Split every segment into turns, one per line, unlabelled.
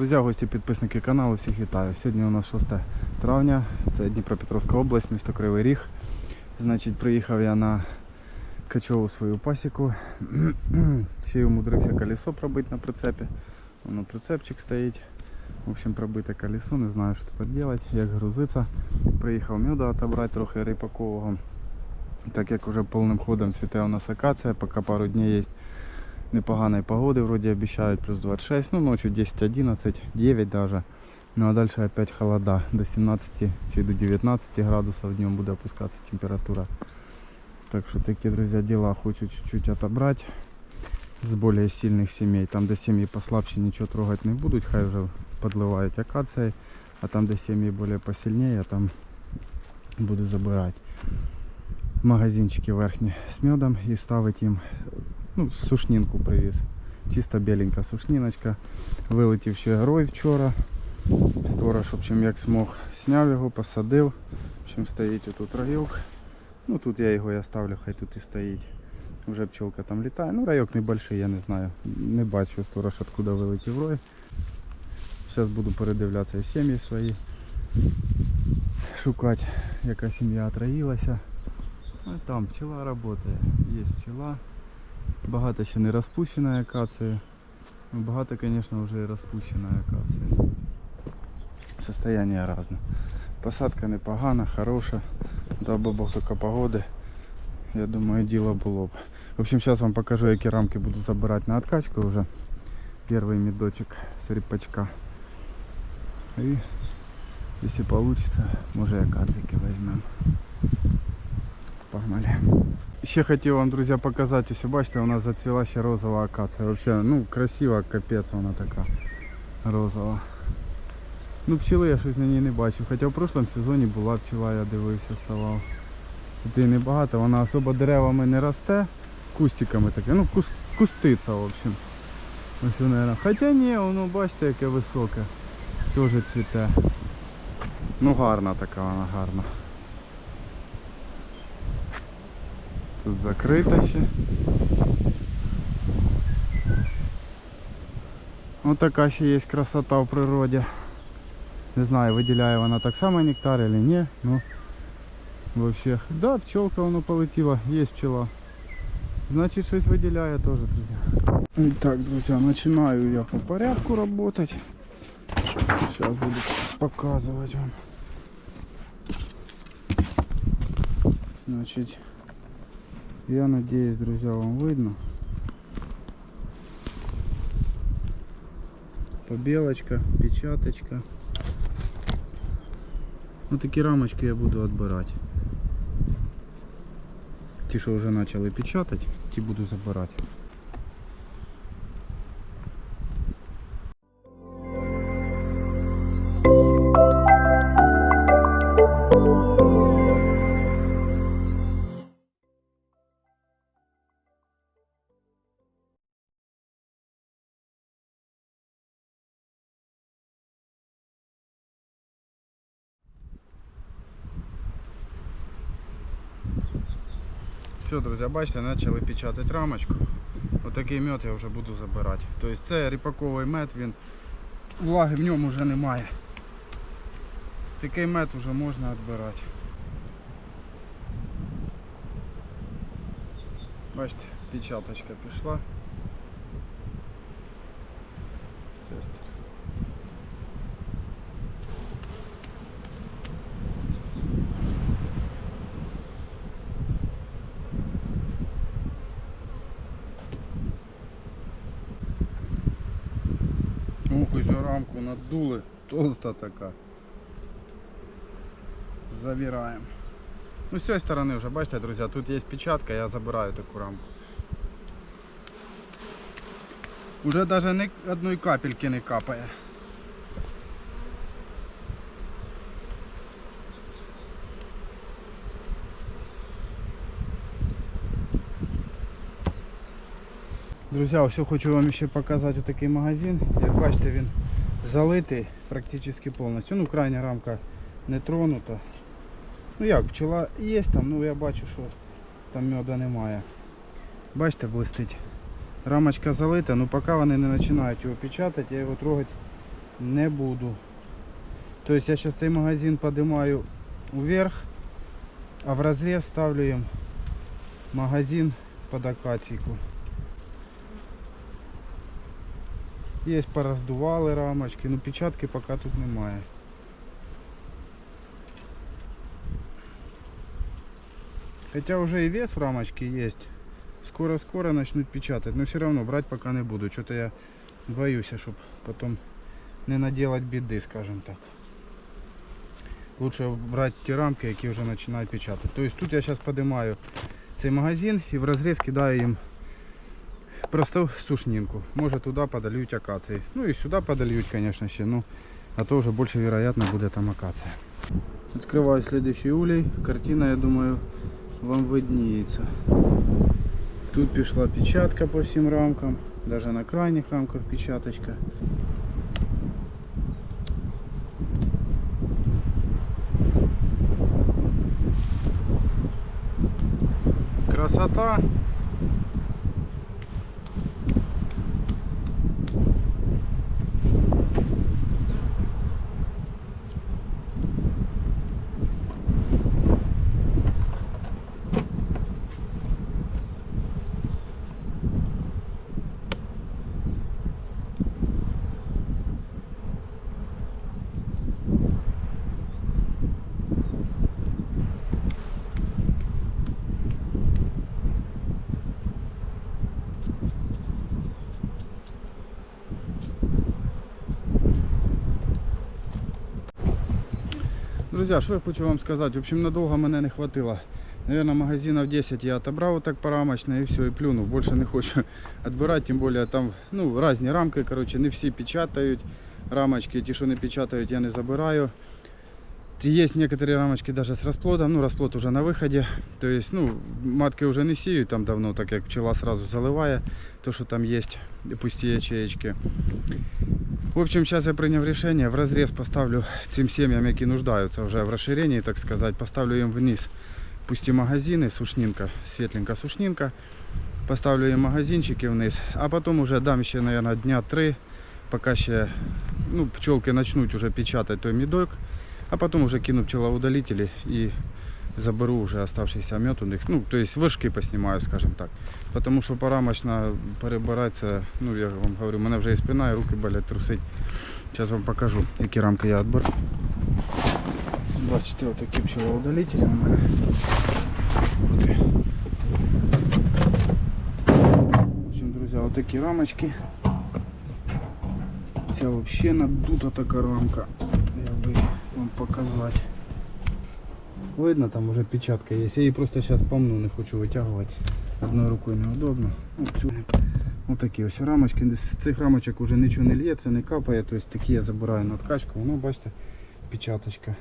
Друзі, гості, підписники каналу, всіх вітаю. Сьогодні у нас 6 травня, це Дніпропетровська область, місто Кривий Ріг. Значить, приїхав я на качову свою пасіку. Ще й умудрився колесо пробити на прицепі. Воно прицепчик стоїть. В общем, пробите колесо, не знаю, що тепер робити, як грузиться. Приїхав меду отобрати трохи ріпакового. Так як уже повним ходом цвіте у нас акація, поки пару днів є непоганой погоды вроде обещают, плюс 26, ну ночью 10-11, 9 даже. Ну а дальше опять холода, до 17 чи до 19 градусов днем будет опускаться температура. Так что такие, друзья, дела хочу чуть-чуть отобрать с более сильных семей. Там, где семьи послабше, ничего трогать не будут, хай уже подливают акацией. А там, где семьи более посильнее, там буду забирать магазинчики верхні з медом і ставити їм ну, сушнинку привіз. Чисто біленька сушніночка. Вилетів ще герой вчора. Сторож, в общем, як змог, сняв його, посадив. В общем, стоїть отут райок. Ну тут я його я ставлю, хай тут і стоїть. Вже пчелка там літає. Ну райок небольший, я не знаю. Не бачу сторож, откуда вилетів рой. Зараз буду передивлятися і сім'ї свої. Шукати, яка сім'я отроїлася. Ну, там пчела работает. Есть пчела. Багато ще не розпущеної акації. Ну, Багато, конечно, вже і розпущеної акації. Состояние разне. Посадка непогана, хороша. Дав Бог тільки погоди. Я думаю, діло було б. В общем, зараз вам покажу, які рамки буду забирати на откачку вже. Перший медочек з ріпачка. І, якщо вийде, може і акаційки візьмемо. Погнали. Ще хотів вам, друзі, показати, ось бачите, у нас зацвіла ще розова акація. Вообще, ну, красива, капець вона така розова. Ну, пчели я щось на ній не бачив. Хоча в прошлому сезоні була пчела, я дивився, ставав. Тут її небагато, вона особо деревами не росте, кустиками таке, ну куст, кустиця, в общем. Ось вона. Хоча ні, воно бачите, яке високе. Теж цвіте. Ну гарна така вона гарна. Тут закрита ще. Ось така ще є красота в природі. Не знаю, виділяє вона так само нектар или ні. Ну вообще. Да, пчелка воно полетіла, є пчела. Значить щось виділяє теж, друзі. І так, друзі, починаю я по порядку работать. Сейчас буду показывать вам. Значит, я надеюсь, друзья, вам видно. Побелочка, печаточка. Вот такие рамочки я буду отбирать. Ті, що вже почали печатати, ті буду забирати. Все, друзі, бачите, почали печатати рамочку. Отакий мед я вже буду забирати. Тобто це ріпаковий мед, він влаги в ньому вже немає. Такий мед вже можна відбирати. Бачите, печаточка пішла. З цієї. Ух, еще рамку надули, толста така. Завираємо. Ну з цієї сторони вже, бачите, друзі, тут є печатка, я забираю таку рамку. Уже навіть одної капельки не капає. Друзі, ось хочу вам ще показати такий магазин. Як бачите, він залитий практично повністю. Ну, крайня рамка не тронута. Ну як, пчела є там, ну я бачу, що там меда немає. Бачите, блистить. Рамочка залита, ну поки вони не починають його печатати, я його трогати не буду. То есть я сейчас цей магазин поднимаю вверх, а в разрез ставлю им магазин под акаційку. Є пороздували рамочки, ну печатки поки тут немає. Хотя уже и вес в рамочке есть. Скоро-скоро начнут печатать, но все равно брать пока не буду. Что-то я боюсь, чтобы потом не наделать беды, скажем так. Лучше брать ті рамки, які вже починають печатати. Тобто тут я зараз подимаю цей магазин і в розріз кидаю їм просто сушнинку. Може туди подольють акації. Ну і сюди подольють, звісно, ще. Ну, а то вже більше вероятно буде там акація. Відкриваю следующий улей. Картина, я думаю, вам видніється. Тут пішла печатка по всім рамкам. Даже на крайніх рамках печаточка. Красота. Друзья, что я хочу вам сказать. В общем, надолго мене не хватило. Наверное, магазинов 10 я отобрал вот так порамочно и все, и плюнув. Больше не хочу отбирать, тем более там, ну, разные рамки, короче, не всі печатають рамочки, ті, що не печатають, я не забираю. Есть некоторые рамочки даже с расплодом, ну расплод уже на выходе, то есть, ну, матки уже не сіють там давно, так як пчела сразу заливає, то, що там есть пусті ячеечки. В общем, сейчас я принял решение, в разрез поставлю цим семьям, які нуждаються вже в розширенні, так сказать, поставлю їм вниз. Пусті магазини, сушнинка, светленька сушнинка, поставлю їм магазинчики вниз, а потом уже дам ще, наверное, дня три, пока ще ну, пчелки начнуть уже печатать той медок, а потом уже кину пчелоудалители и заберу уже оставшийся мед у них. Ну, то есть вишки поснимаю, скажем так. Потому що порамочно перебиратися, ну я вам говорю, у мене вже і спина, і руки болять трусить. Зараз вам покажу, які рамки я відберу. Бачите, отакі пчелоудалителі у мене. От. В общем, друзі, отакі рамочки. Ця взагалі надута така рамка. Я би вам показати. Видно, там уже печатка є. Я її просто зараз помну, не хочу витягувати. Одною рукою неудобно. Ось такі ось рамочки. З цих рамочок вже нічого не лється, не капає. Тобто такі я забираю на ткачку. Ну, бачите, печаточка.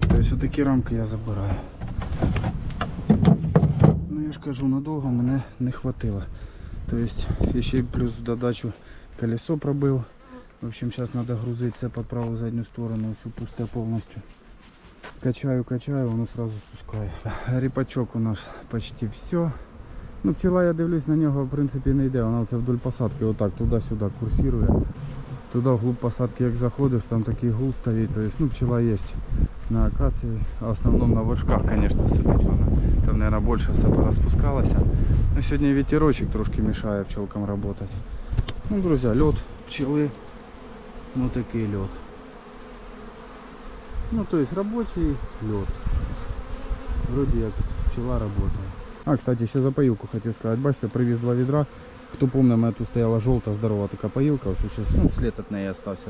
Тобто такі рамки я забираю. Ну я ж кажу, надовго мене не хватило. Тобто ще плюс в додачу колесо пробив. В общем, зараз треба грузити це під праву задню сторону, всю пусте повністю. Качаю, качаю, воно сразу спускає. Ріпачок у нас почти все. Ну, пчела, я дивлюсь на нього, в принципі, не йде. Вона це вдоль посадки, отак, туди-сюди курсує. Туди вглуб посадки, як заходиш, там такий гул стоїть. Тобто, ну, пчела є на акації, в основному на вершках, звісно, сидить вона. Там, мабуть, більше все порозпускалося. Ну, сьогодні вітерочок трошки мешає пчелкам працювати. Ну, друзі, льот пчели. Ну такий льот. Ну, то есть рабочий лед. Вроде як пчела работает. А, кстати, ще за поилку хотів сказати. Бачите, привіз два відра. Хто помнить, у мене тут стояла жовта, здорова така поїлка. Ось щас, ну, слід від неї остався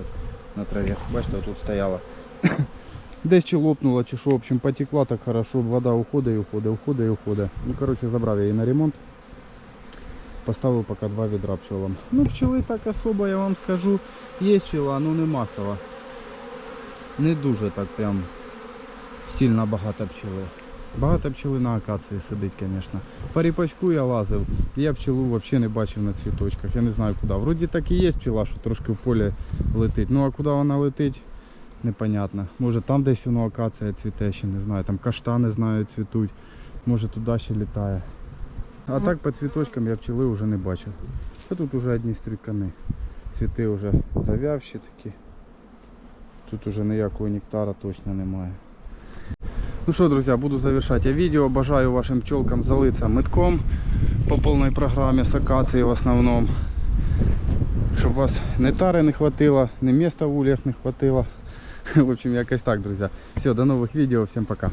на траві. Бачите, тут стояла. Десь чи лопнула, чи що, в общем, потекла так хорошо, вода уходить і уходить, уходить і уходить. Ну, коротше, забрав я її на ремонт. Поставив поки два відра пчелам. Ну, пчели так особо, я вам скажу, є пчела, ну не масово. Не дуже так прям сильно багато пчели. Багато пчели на акації сидить, звісно. По ріпачку я лазив, я пчелу взагалі не бачив на цвіточках. Я не знаю куди. Вроді так і є пчела, що трошки в полі летить. Ну а куди вона летить, непонятно. Може там десь воно акація цвіте, ще не знаю. Там каштани знаю цвітуть. Може туди ще літає. А так по цвіточкам я пчели вже не бачив. Та тут вже одні стрікани. Цвіти вже зав'явші такі. Тут уже ніякого нектара точно немає. Ну що, друзья, буду завершать я видео. Бажаю вашим пчелкам залиться метком по полной программе с акацией в основном. Щоб вас не тари не хватило, не места в ульях не хватило. В общем, якось так, друзья. Все, до новых видео, всем пока.